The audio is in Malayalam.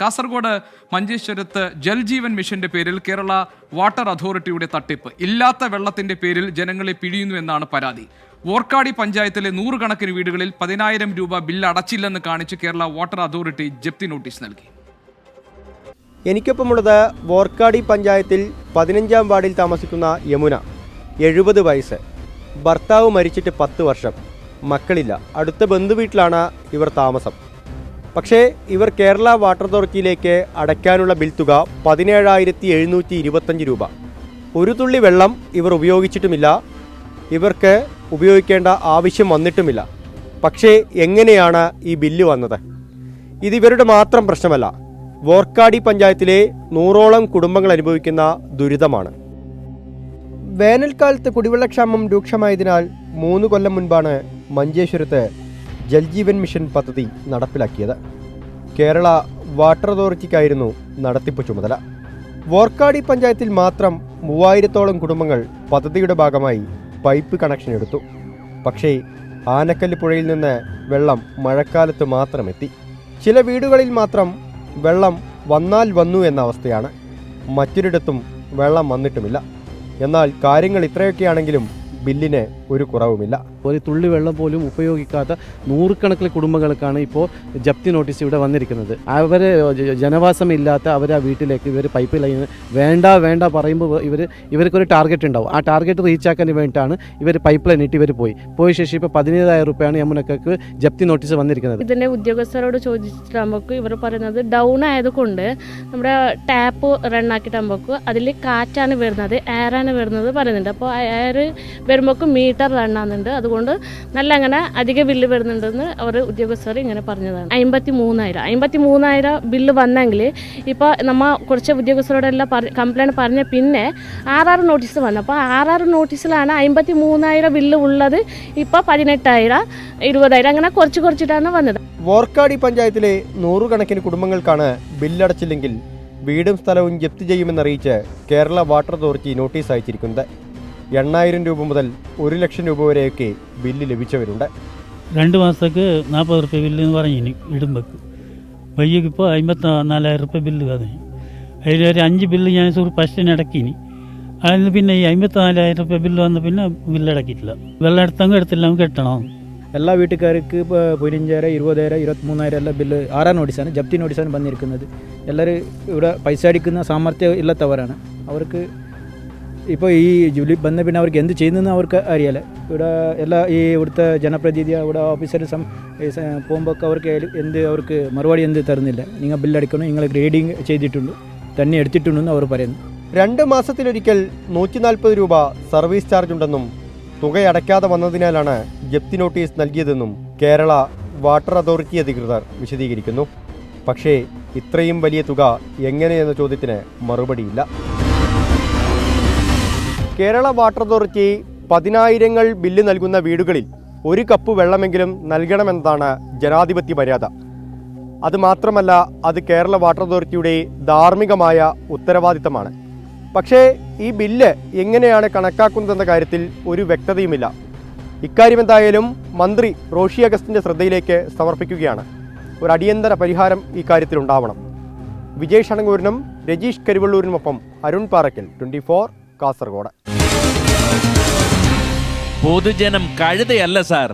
കാസർഗോഡ് മഞ്ചേശ്വരത്ത് ജൽജീവൻ മിഷന്റെ പേരിൽ കേരള വാട്ടർ അതോറിറ്റിയുടെ തട്ടിപ്പ്. ഇല്ലാത്ത വെള്ളത്തിന്റെ പേരിൽ ജനങ്ങളെ പിഴിയുന്നു എന്നാണ് പരാതി. വോർക്കാടി പഞ്ചായത്തിലെ നൂറുകണക്കിന് വീടുകളിൽ പതിനായിരം രൂപ ബില്ല് അടച്ചില്ലെന്ന് കാണിച്ച് കേരള വാട്ടർ അതോറിറ്റി ജപ്തി നോട്ടീസ് നൽകി. എനിക്കൊപ്പമുള്ളത് വോർക്കാടി പഞ്ചായത്തിൽ പതിനഞ്ചാം വാർഡിൽ താമസിക്കുന്ന യമുന. എഴുപത് വയസ്സ്. ഭർത്താവ് മരിച്ചിട്ട് പത്ത് വർഷം. മക്കളില്ല. അടുത്ത ബന്ധുവീട്ടിലാണ് ഇവർ താമസം. പക്ഷേ ഇവർ കേരള വാട്ടർ അതോറിറ്റിയിലേക്ക് അടയ്ക്കാനുള്ള ബിൽ തുക പതിനേഴായിരത്തി എഴുന്നൂറ്റി ഇരുപത്തഞ്ച് രൂപ. ഒരു തുള്ളി വെള്ളം ഇവർ ഉപയോഗിച്ചിട്ടുമില്ല. ഇവർക്ക് ഉപയോഗിക്കേണ്ട ആവശ്യം വന്നിട്ടുമില്ല. പക്ഷേ എങ്ങനെയാണ് ഈ ബില്ല് വന്നത്? ഇത് മാത്രം പ്രശ്നമല്ല. വോർക്കാടി പഞ്ചായത്തിലെ നൂറോളം കുടുംബങ്ങൾ അനുഭവിക്കുന്ന ദുരിതമാണ്. വേനൽക്കാലത്ത് കുടിവെള്ളക്ഷാമം രൂക്ഷമായതിനാൽ മൂന്ന് കൊല്ലം മുൻപാണ് മഞ്ചേശ്വരത്ത് ജൽജീവൻ മിഷൻ പദ്ധതി നടപ്പിലാക്കിയത്. കേരള വാട്ടർ അതോറിറ്റിക്കായിരുന്നു നടത്തിപ്പ് ചുമതല. വോർക്കാടി പഞ്ചായത്തിൽ മാത്രം മൂവായിരത്തോളം കുടുംബങ്ങൾ പദ്ധതിയുടെ ഭാഗമായി പൈപ്പ് കണക്ഷൻ എടുത്തു. പക്ഷേ ആനക്കല്ല് പുഴയിൽ നിന്ന് വെള്ളം മഴക്കാലത്ത് മാത്രം എത്തി ചില വീടുകളിൽ മാത്രം വെള്ളം വന്നാൽ വന്നു എന്ന അവസ്ഥയാണ്. മറ്റൊരിടത്തും വെള്ളം വന്നിട്ടുമില്ല. എന്നാൽ കാര്യങ്ങൾ ഇത്രയൊക്കെയാണെങ്കിലും ബില്ലിന് ഒരു കുറവുമില്ല. ഒരു തുള്ളി വെള്ളം പോലും ഉപയോഗിക്കാത്ത നൂറുകണക്കിന് കുടുംബങ്ങൾക്കാണ് ഇപ്പോൾ ജപ്തി നോട്ടീസ് ഇവിടെ വന്നിരിക്കുന്നത്. അവരെ ജനവാസമില്ലാത്ത അവർ ആ വീട്ടിലേക്ക് ഇവർ പൈപ്പ് ലൈൻ വേണ്ട വേണ്ട പറയുമ്പോൾ ഇവർ ഇവർക്കൊരു ടാർഗറ്റ് ഉണ്ടാവും. ആ ടാർഗറ്റ് റീച്ച് ആക്കാൻ വേണ്ടിയിട്ടാണ് ഇവർ പൈപ്പ് ലൈൻ ഇട്ട് ഇവർ പോയി. പോയ ശേഷം ഇപ്പോൾ പതിനേഴായിരം റുപ്യാണ് യമുനക്കക്ക് ജപ്തി നോട്ടീസ് വന്നിരിക്കുന്നത്. ഇതിന്റെ ഉദ്യോഗസ്ഥരോട് ചോദിച്ചിട്ടാകുമ്പോൾ ഇവർ പറയുന്നത് ഡൗൺ ആയതുകൊണ്ട് നമ്മുടെ ടാപ്പ് റൺ ആക്കിയിട്ടാകുമ്പോൾ അതിൽ കാറ്റാണ് വരുന്നത് എയറാണ് വരുന്നത് പറയുന്നുണ്ട്. അപ്പോൾ എയർ വരുമ്പോൾ മീറ്റർ റൺ ആകുന്നുണ്ട്. അതുകൊണ്ട് നല്ല അങ്ങനെ അധിക ബില്ല് വരുന്നുണ്ടെന്ന് അവർ ഉദ്യോഗസ്ഥർ ഇങ്ങനെ പറഞ്ഞതാണ്. അമ്പത്തി മൂന്നായിരം അമ്പത്തി മൂന്നായിരം ബില്ല് വന്നെങ്കിൽ ഇപ്പോൾ നമ്മൾ കുറച്ച് ഉദ്യോഗസ്ഥരോടെല്ലാം പറ പറഞ്ഞ പിന്നെ ആർ നോട്ടീസ് വന്നു. അപ്പോൾ ആർ നോട്ടീസിലാണ് അമ്പത്തി മൂന്നായിരം ബില്ല് ഉള്ളത് ഇപ്പോൾ പതിനെട്ടായിരം ഇരുപതായിരം അങ്ങനെ കുറച്ച് കുറച്ചിട്ടാണ് വന്നത്. വോർക്കാടി പഞ്ചായത്തിലെ നൂറുകണക്കിന് കുടുംബങ്ങൾക്കാണ് ബില്ലടച്ചില്ലെങ്കിൽ വീടും സ്ഥലവും ജപ്തി ചെയ്യുമെന്നറിയിച്ച് കേരള വാട്ടർ അതോറിറ്റി നോട്ടീസ് അയച്ചിരിക്കുന്നത് എണ്ണായിരം രൂപ മുതൽ ഒരു ലക്ഷം രൂപ വരെയൊക്കെ ബില്ല് ലഭിച്ചവരുണ്ട്. രണ്ട് മാസത്തേക്ക് നാൽപ്പത് റുപ്യ ബില്ല് എന്ന് പറഞ്ഞു ഇടുമ്പക്ക് വയ്യക്ക് ഇപ്പോൾ അമ്പത്തി നാലായിരം റുപ്യ ബില്ല് കഥ ഒരു അഞ്ച് ബില്ല് ഞാൻ സുഹൃത്ത് ഫസ്റ്റിന് അടക്കിനി. അതിന് പിന്നെ ഈ അമ്പത്തി നാലായിരം റുപ്യ ബില്ല് വന്ന പിന്നെ ബില്ല് അടക്കിയിട്ടില്ല. വെള്ളം എടുത്തെങ്കിൽ എടുത്തില്ല നമുക്ക് കെട്ടണം. എല്ലാ വീട്ടുകാർക്ക് ഇപ്പോൾ പതിനഞ്ചായിരം ഇരുപതായിരം ഇരുപത്തിമൂന്നായിരം എല്ലാം ബില്ല് ആറാം നോട്ടീസാണ് ജപ്തി നോട്ടീസാണ് വന്നിരിക്കുന്നത്. എല്ലാവരും ഇവിടെ പൈസ അടിക്കുന്ന സാമർഥ്യം ഇല്ലാത്തവരാണ്. അവർക്ക് ഇപ്പോൾ ഈ ജോലി വന്ന പിന്നെ അവർക്ക് എന്ത് ചെയ്യുന്നതെന്ന് അവർക്ക് അറിയാല. ഇവിടെ എല്ലാ ഈ ഇവിടുത്തെ ജനപ്രതിനിധി ഇവിടെ ഓഫീസർ സം പോകുമ്പോൾ അവർക്ക് എന്ത് അവർക്ക് മറുപടി എന്ത് തരുന്നില്ല. നിങ്ങൾ ബില്ലടിക്കണം നിങ്ങൾ ഗ്രേഡിങ് ചെയ്തിട്ടുണ്ട് തന്നെ എടുത്തിട്ടുണ്ടെന്ന് അവർ പറയുന്നു. രണ്ട് മാസത്തിലൊരിക്കൽ നൂറ്റി നാൽപ്പത് രൂപ സർവീസ് ചാർജ് ഉണ്ടെന്നും തുക അടയ്ക്കാതെ വന്നതിനാലാണ് ജപ്തി നോട്ടീസ് നൽകിയതെന്നും കേരള വാട്ടർ അതോറിറ്റി അധികൃതർ വിശദീകരിക്കുന്നു. പക്ഷേ ഇത്രയും വലിയ തുക എങ്ങനെയെന്ന ചോദ്യത്തിന് മറുപടിയില്ല. കേരള വാട്ടർ അതോറിറ്റി പതിനായിരങ്ങൾ ബില്ല് നൽകുന്ന വീടുകളിൽ ഒരു കപ്പ് വെള്ളമെങ്കിലും നൽകണമെന്നതാണ് ജനാധിപത്യ മര്യാദ. അത് മാത്രമല്ല അത് കേരള വാട്ടർ അതോറിറ്റിയുടെ ധാർമ്മികമായ ഉത്തരവാദിത്തമാണ്. പക്ഷേ ഈ ബില്ല് എങ്ങനെയാണ് കണക്കാക്കുന്നതെന്ന കാര്യത്തിൽ ഒരു വ്യക്തതയുമില്ല. ഇക്കാര്യം എന്തായാലും മന്ത്രി റോഷി അഗസ്റ്റിന്റെ ശ്രദ്ധയിലേക്ക് സമർപ്പിക്കുകയാണ്. ഒരു അടിയന്തര പരിഹാരം ഉണ്ടാവണം വിജയ് ഷണങ്ങൂരിനും രജീഷ് കരുവള്ളൂരിനുമൊപ്പം അരുൺ പാറയ്ക്കൽ ട്വന്റി ഫോർ കാസർഗോഡ്. പൊതുജനം കഴുതയല്ല സാർ.